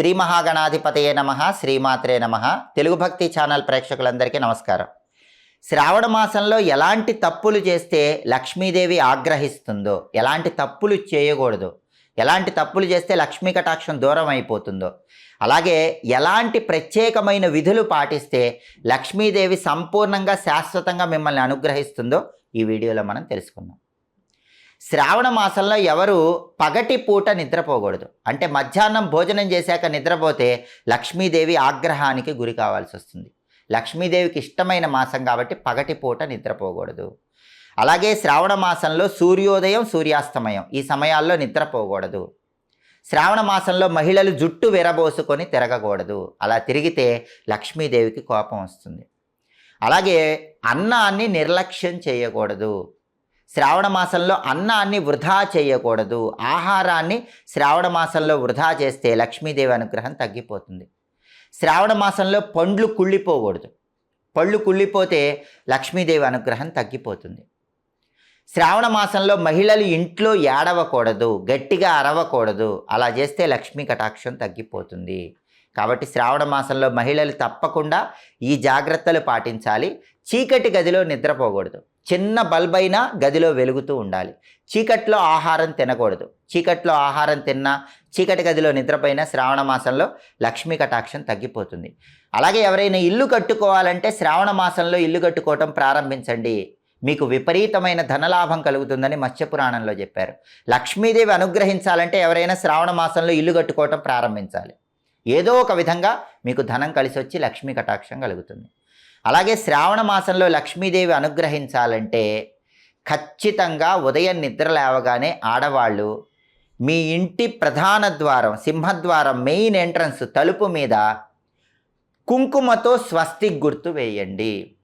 శ్రీ మహాగణాధిపతయే నమ శ్రీమాత్రే నమ. తెలుగు భక్తి ఛానల్ ప్రేక్షకులందరికీ నమస్కారం. శ్రావణ మాసంలో ఎలాంటి తప్పులు చేస్తే లక్ష్మీదేవి ఆగ్రహిస్తుందో ఎలాంటి తప్పులు చేయకూడదు ఎలాంటి తప్పులు చేస్తే లక్ష్మీ కటాక్షం దూరం అయిపోతుందో అలాగే ఎలాంటి ప్రత్యేకమైన విధులు పాటిస్తే లక్ష్మీదేవి సంపూర్ణంగా శాశ్వతంగా మిమ్మల్ని అనుగ్రహిస్తుందో ఈ వీడియోలో మనం తెలుసుకుందాం. శ్రావణ మాసంలో ఎవరు పగటి పూట నిద్రపోకూడదు. అంటే మధ్యాహ్నం భోజనం చేశాక నిద్రపోతే లక్ష్మీదేవి ఆగ్రహానికి గురి కావాల్సి వస్తుంది. లక్ష్మీదేవికి ఇష్టమైన మాసం కాబట్టి పగటి పూట నిద్రపోకూడదు. అలాగే శ్రావణ మాసంలో సూర్యోదయం సూర్యాస్తమయం ఈ సమయాల్లో నిద్రపోకూడదు. శ్రావణ మాసంలో మహిళలు జుట్టు విరబోసుకొని తిరగకూడదు. అలా తిరిగితే లక్ష్మీదేవికి కోపం వస్తుంది. అలాగే అన్నాన్ని నిర్లక్ష్యం చేయకూడదు. శ్రావణ మాసంలో అన్నాన్ని వృధా చేయకూడదు. ఆహారాన్ని శ్రావణ మాసంలో వృధా చేస్తే లక్ష్మీదేవి అనుగ్రహం తగ్గిపోతుంది. శ్రావణ మాసంలో పండ్లు కుళ్ళిపోకూడదు. పళ్ళు కుళ్ళిపోతే లక్ష్మీదేవి అనుగ్రహం తగ్గిపోతుంది. శ్రావణ మాసంలో మహిళలు ఇంట్లో ఏడవకూడదు గట్టిగా అరవకూడదు. అలా చేస్తే లక్ష్మీ కటాక్షం తగ్గిపోతుంది. కాబట్టి శ్రావణ మాసంలో మహిళలు తప్పకుండా ఈ జాగ్రత్తలు పాటించాలి. చీకటి గదిలో నిద్రపోకూడదు. చిన్న బల్బ్ అయినా గదిలో వెలుగుతూ ఉండాలి. చీకట్లో ఆహారం తినకూడదు. చీకట్లో ఆహారం తిన్నా చీకటి గదిలో నిద్రపోయినా శ్రావణ మాసంలో లక్ష్మీ కటాక్షం తగ్గిపోతుంది. అలాగే ఎవరైనా ఇల్లు కట్టుకోవాలంటే శ్రావణ మాసంలో ఇల్లు కట్టుకోవటం ప్రారంభించండి. మీకు విపరీతమైన ధనలాభం కలుగుతుందని మత్స్యపురాణంలో చెప్పారు. లక్ష్మీదేవి అనుగ్రహించాలంటే ఎవరైనా శ్రావణ మాసంలో ఇల్లు కట్టుకోవటం ప్రారంభించాలి. ఏదో ఒక విధంగా మీకు ధనం కలిసి వచ్చి లక్ష్మీ కటాక్షం కలుగుతుంది. అలాగే శ్రావణ మాసంలో లక్ష్మీదేవి అనుగ్రహించాలంటే ఖచ్చితంగా ఉదయం నిద్ర లేవగానే ఆడవాళ్ళు మీ ఇంటి ప్రధాన ద్వారం సింహద్వారం మెయిన్ ఎంట్రన్స్ తలుపు మీద కుంకుమతో స్వస్తిక్ గుర్తు వేయండి.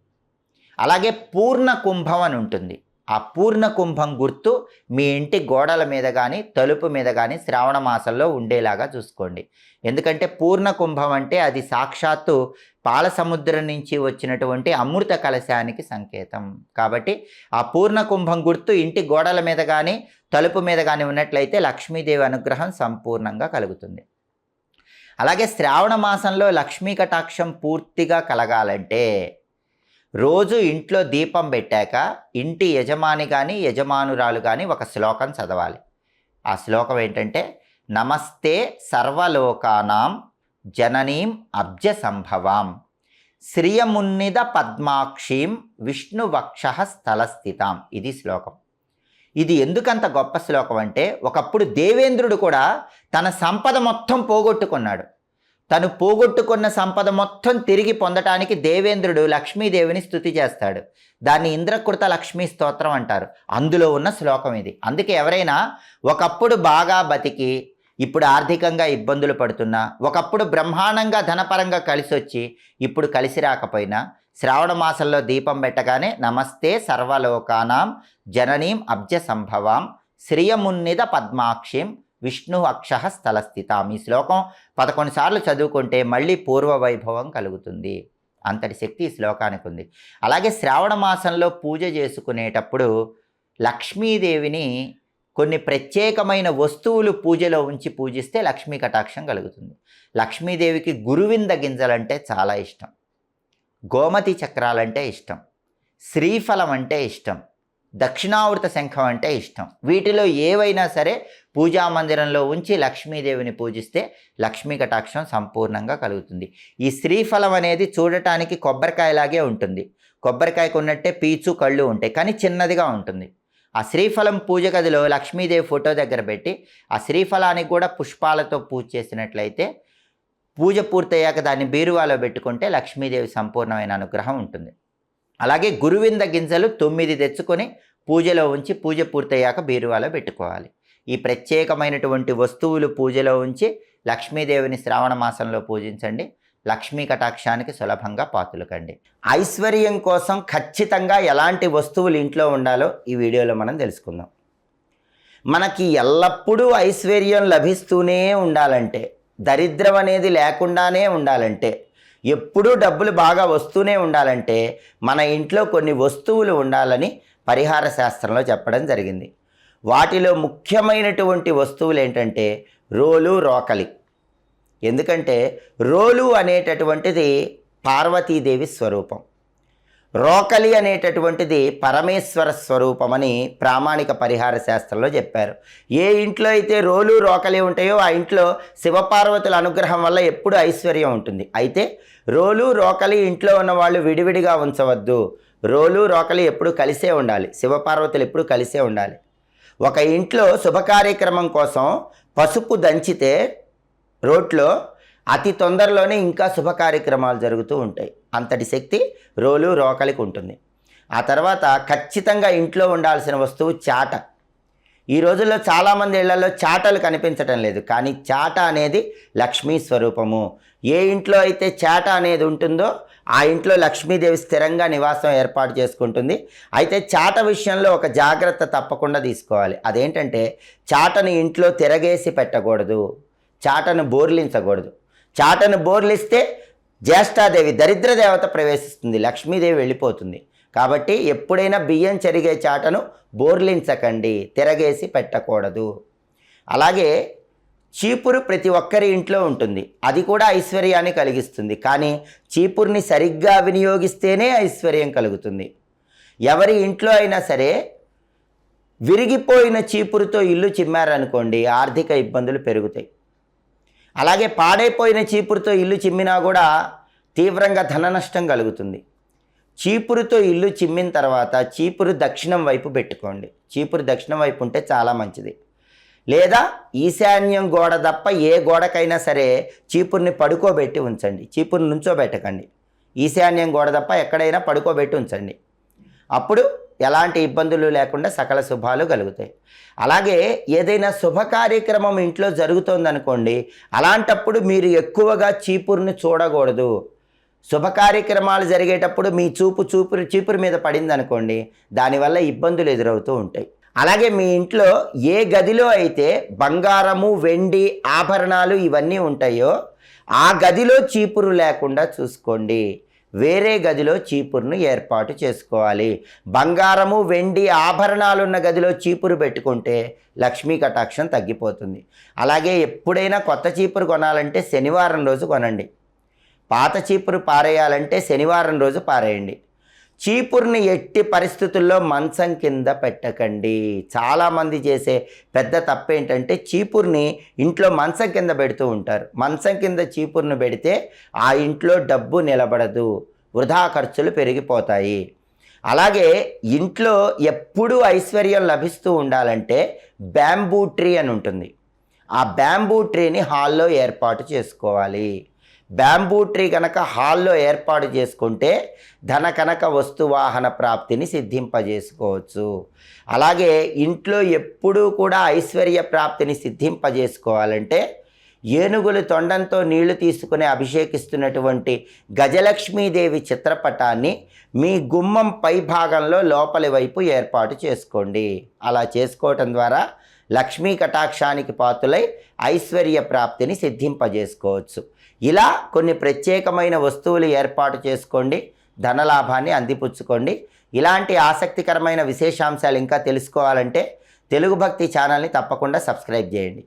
అలాగే పూర్ణ కుంభం అని ఉంటుంది. ఆ పూర్ణ కుంభం గుర్తు మీ ఇంటి గోడల మీద కానీ తలుపు మీద కానీ శ్రావణ మాసంలో ఉండేలాగా చూసుకోండి. ఎందుకంటే పూర్ణ కుంభం అంటే అది సాక్షాత్తు పాల సముద్రం నుంచి వచ్చినటువంటి అమృత కలశానికి సంకేతం. కాబట్టి ఆ పూర్ణ కుంభం గుర్తు ఇంటి గోడల మీద కానీ తలుపు మీద కానీ ఉన్నట్లయితే లక్ష్మీదేవి అనుగ్రహం సంపూర్ణంగా కలుగుతుంది. అలాగే శ్రావణ మాసంలో లక్ష్మీ కటాక్షం పూర్తిగా కలగాలంటే రోజు ఇంట్లో దీపం పెట్టాక ఇంటి యజమాని కానీ యజమానురాలు కానీ ఒక శ్లోకం చదవాలి. ఆ శ్లోకం ఏంటంటే నమస్తే సర్వలోకానాం జననీం అబ్జ సంభవాం శ్రియమున్నిద పద్మాక్షీం విష్ణువక్ష స్థలస్థితాం. ఇది శ్లోకం. ఇది ఎందుకంత గొప్ప శ్లోకం అంటే ఒకప్పుడు దేవేంద్రుడు కూడా తన సంపద మొత్తం పోగొట్టుకున్నాడు. తను పోగొట్టుకున్న సంపద మొత్తం తిరిగి పొందటానికి దేవేంద్రుడు లక్ష్మీదేవిని స్థుతి చేస్తాడు. దాన్ని ఇంద్రకృత లక్ష్మీ స్తోత్రం అంటారు. అందులో ఉన్న శ్లోకం ఇది. అందుకే ఎవరైనా ఒకప్పుడు బాగా బతికి ఇప్పుడు ఆర్థికంగా ఇబ్బందులు పడుతున్నా ఒకప్పుడు బ్రహ్మాండంగా ధనపరంగా కలిసి వచ్చి ఇప్పుడు కలిసి రాకపోయినా శ్రావణ మాసంలో దీపం పెట్టగానే నమస్తే సర్వలోకానాం జననీం అబ్జ సంభవాం శ్రియమున్నిద పద్మాక్షిం విష్ణు అక్ష స్థలస్థితాం. ఈ శ్లోకం పదకొండు సార్లు చదువుకుంటే మళ్ళీ పూర్వ వైభవం కలుగుతుంది. అంతటి శక్తి ఈ శ్లోకానికి ఉంది. అలాగే శ్రావణ మాసంలో పూజ చేసుకునేటప్పుడు లక్ష్మీదేవిని కొన్ని ప్రత్యేకమైన వస్తువులు పూజలో ఉంచి పూజిస్తే లక్ష్మీ కటాక్షం కలుగుతుంది. లక్ష్మీదేవికి గురువింద గింజలంటే చాలా ఇష్టం. గోమతి చక్రాలంటే ఇష్టం. శ్రీఫలం అంటే ఇష్టం. దక్షిణావృత శంఖం అంటే ఇష్టం. వీటిలో ఏవైనా సరే పూజా మందిరంలో ఉంచి లక్ష్మీదేవిని పూజిస్తే లక్ష్మీ కటాక్షం సంపూర్ణంగా కలుగుతుంది. ఈ శ్రీఫలం అనేది చూడటానికి కొబ్బరికాయలాగే ఉంటుంది. కొబ్బరికాయకు ఉన్నట్టే పీచు కళ్ళు ఉంటాయి. కానీ చిన్నదిగా ఉంటుంది. ఆ శ్రీఫలం పూజ గదిలో లక్ష్మీదేవి ఫోటో దగ్గర పెట్టి ఆ శ్రీఫలానికి కూడా పుష్పాలతో పూజ చేసినట్లయితే పూజ పూర్తయ్యాక దాన్ని బీరువాలో పెట్టుకుంటే లక్ష్మీదేవి సంపూర్ణమైన అనుగ్రహం ఉంటుంది. అలాగే గురువింద గింజలు తొమ్మిది తెచ్చుకొని పూజలో ఉంచి పూజ పూర్తయ్యాక బీరువాలో పెట్టుకోవాలి. ఈ ప్రత్యేకమైనటువంటి వస్తువులు పూజలో ఉంచి లక్ష్మీదేవిని శ్రావణ మాసంలో పూజించండి. లక్ష్మీ కటాక్షానికి సులభంగా పాతులకండి. ఐశ్వర్యం కోసం ఖచ్చితంగా ఎలాంటి వస్తువులు ఇంట్లో ఉండాలో ఈ వీడియోలో మనం తెలుసుకుందాం. మనకి ఎల్లప్పుడూ ఐశ్వర్యం లభిస్తూనే ఉండాలంటే దరిద్రం అనేది లేకుండానే ఉండాలంటే ఎప్పుడూ డబ్బులు బాగా వస్తూనే ఉండాలంటే మన ఇంట్లో కొన్ని వస్తువులు ఉండాలని పరిహార శాస్త్రంలో చెప్పడం జరిగింది. వాటిలో ముఖ్యమైనటువంటి వస్తువులు ఏంటంటే రోలు రోకలి. ఎందుకంటే రోలు అనేటటువంటిది పార్వతీదేవి స్వరూపం. రోకలి అనేటటువంటిది పరమేశ్వర స్వరూపమని ప్రామాణిక పరిహార శాస్త్రంలో చెప్పారు. ఏ ఇంట్లో అయితే రోలు రోకలి ఉంటాయో ఆ ఇంట్లో శివపార్వతుల అనుగ్రహం వల్ల ఎప్పుడు ఐశ్వర్యం ఉంటుంది. అయితే రోలు రోకలి ఇంట్లో ఉన్న వాళ్ళు విడివిడిగా ఉంచవద్దు. రోలు రోకలి ఎప్పుడు కలిసే ఉండాలి. శివపార్వతులు ఎప్పుడు కలిసే ఉండాలి. ఒక ఇంట్లో శుభ కార్యక్రమం కోసం పసుపు దంచితే రోడ్లో అతి తొందరలోనే ఇంకా శుభ కార్యక్రమాలు జరుగుతూ ఉంటాయి. అంతటి శక్తి రోలు రోకలికి ఉంటుంది. ఆ తర్వాత ఖచ్చితంగా ఇంట్లో ఉండాల్సిన వస్తువు చాట. ఈ రోజుల్లో చాలామంది ఇళ్ళలో చాటలు కనిపించటం లేదు కానీ చాట అనేది లక్ష్మీ స్వరూపము. ఏ ఇంట్లో అయితే చాట అనేది ఉంటుందో ఆ ఇంట్లో లక్ష్మీదేవి స్థిరంగా నివాసం ఏర్పాటు చేసుకుంటుంది. అయితే చాట విషయంలో ఒక జాగ్రత్త తప్పకుండా తీసుకోవాలి. అదేంటంటే చాటను ఇంట్లో తిరగేసి పెట్టకూడదు. చాటను బోర్లించకూడదు. చాటను బోర్లిస్తే జ్యేష్ఠాదేవి దరిద్ర దేవత ప్రవేశిస్తుంది లక్ష్మీదేవి వెళ్ళిపోతుంది. కాబట్టి ఎప్పుడైనా బియ్యం చెరిగే చాటను బోర్లించకండి తిరగేసి పెట్టకూడదు. అలాగే చీపురు ప్రతి ఒక్కరి ఇంట్లో ఉంటుంది అది కూడా ఐశ్వర్యాన్ని కలిగిస్తుంది. కానీ చీపుర్ని సరిగ్గా వినియోగిస్తేనే ఐశ్వర్యం కలుగుతుంది. ఎవరి ఇంట్లో అయినా సరే విరిగిపోయిన చీపురుతో ఇల్లు చిమ్మారనుకోండి ఆర్థిక ఇబ్బందులు పెరుగుతాయి. అలాగే పాడైపోయిన చీపురుతో ఇల్లు చిమ్మినా కూడా తీవ్రంగా ధన నష్టం కలుగుతుంది. చీపురుతో ఇల్లు చిమ్మిన తర్వాత చీపురు దక్షిణం వైపు పెట్టుకోండి. చీపురు దక్షిణం వైపు ఉంటే చాలా మంచిది. లేదా ఈశాన్యం గోడ తప్ప ఏ గోడకైనా సరే చీపుర్ని పడుకోబెట్టి ఉంచండి. చీపురుని నుంచోబెట్టకండి. ఈశాన్యం గోడ తప్ప ఎక్కడైనా పడుకోబెట్టి ఉంచండి. అప్పుడు ఎలాంటి ఇబ్బందులు లేకుండా సకల శుభాలు కలుగుతాయి. అలాగే ఏదైనా శుభ కార్యక్రమం ఇంట్లో జరుగుతోందనుకోండి అలాంటప్పుడు మీరు ఎక్కువగా చీపురుని చూడకూడదు. శుభ కార్యక్రమాలు జరిగేటప్పుడు మీ చూపు చూపురు చీపురు మీద పడింది అనుకోండి దానివల్ల ఇబ్బందులు ఎదురవుతూ ఉంటాయి. అలాగే మీ ఇంట్లో ఏ గదిలో అయితే బంగారము వెండి ఆభరణాలు ఇవన్నీ ఉంటాయో ఆ గదిలో చీపురు లేకుండా చూసుకోండి. వేరే గదిలో చీపురును ఏర్పాటు చేసుకోవాలి. బంగారము వెండి ఆభరణాలు ఉన్న గదిలో చీపురు పెట్టుకుంటే లక్ష్మీ కటాక్షం తగ్గిపోతుంది. అలాగే ఎప్పుడైనా కొత్త చీపురు కొనాలంటే శనివారం రోజు కొనండి. పాత చీపురు పారేయాలంటే శనివారం రోజు పారేయండి. చీపురుని ఎట్టి పరిస్థితుల్లో మంచం కింద పెట్టకండి. చాలామంది చేసే పెద్ద తప్పు ఏంటంటే చీపురుని ఇంట్లో మంచం కింద పెడుతూ ఉంటారు. మంచం కింద చీపురుని పెడితే ఆ ఇంట్లో డబ్బు నిలబడదు. వృధా ఖర్చులు పెరిగిపోతాయి. అలాగే ఇంట్లో ఎప్పుడూ ఐశ్వర్యం లభిస్తూ ఉండాలంటే బ్యాంబూ ట్రీ అని ఉంటుంది. ఆ బ్యాంబూ ట్రీని హాల్లో ఏర్పాటు చేసుకోవాలి. బ్యాంబూ ట్రీ కనుక హాల్లో ఏర్పాటు చేసుకుంటే ధన కనక వస్తువాహన ప్రాప్తిని సిద్ధింపజేసుకోవచ్చు. అలాగే ఇంట్లో ఎప్పుడూ కూడా ఐశ్వర్య ప్రాప్తిని సిద్ధింపజేసుకోవాలంటే ఏనుగులు తొండంతో నీళ్ళు తీసుకుని అభిషేకిస్తున్నటువంటి గజలక్ష్మీదేవి చిత్రపటాన్ని మీ గుమ్మం పై భాగంలో లోపలి వైపు ఏర్పాటు చేసుకోండి. అలా చేసుకోవటం ద్వారా లక్ష్మీ కటాక్షానికి పాతులై ఐశ్వర్య ప్రాప్తిని సిద్ధింపజేసుకోవచ్చు. ఇలా కొన్ని ప్రత్యేకమైన వస్తువులు ఏర్పాటు చేసుకోండి ధనలాభాన్ని అందిపుచ్చుకోండి. ఇలాంటి ఆసక్తికరమైన విశేషాంశాలు ఇంకా తెలుసుకోవాలంటే తెలుగు భక్తి ఛానల్ని తప్పకుండా సబ్స్క్రైబ్ చేయండి.